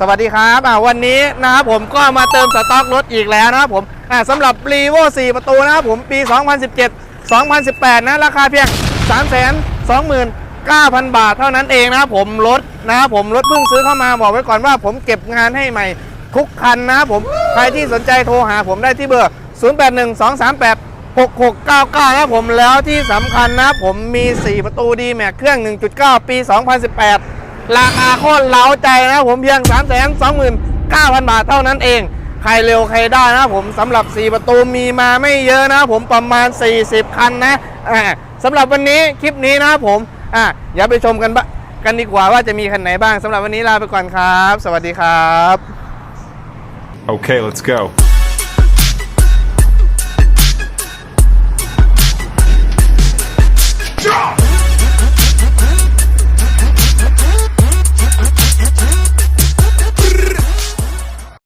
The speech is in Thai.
สวัสดีครับอ่าวันนี้นะครับผมก็มาเติมสต็อกรถอีกแล้วนะครับผมอ่าสำหรับ r ีโว4ประตูนะครับผมปี 2017 2018 นะราคาเพียง 3 2 9 0 0 0 บาทเท่านั้นเองนะครับผมรถนะครับผมรถเพิ่งซื้อเข้ามาบอกไว้ก่อนว่าผมเก็บงานให้ใหม่ทุกคันนะครับผมใครที่สนใจโทรหาผมได้ที่เบอร์ 081238 6699นะครับผมแล้วที่สำคัญนะครับผมมี 4 ประตูดีแม็กเครื่อง 1.9 ปี 2018 ราคาโคตรเล้าใจนะผมเพียง 3 2 9 0 0 0 บาทเท่านั้นเอง ใครเร็วใครได้นะผมสำหรับ 4 ประตูมีมาไม่เยอะนะผมประมาณ 40 คันนะอ่าสำหรับวันนี้คลิปนี้นะผมอะเดี๋ยวไปชมกันบะกันดีกว่าว่าจะมีคันไหนบ้างสำหรับวันนี้ลาไปก่อนครับ สวัสดีครับ Okay, let's go.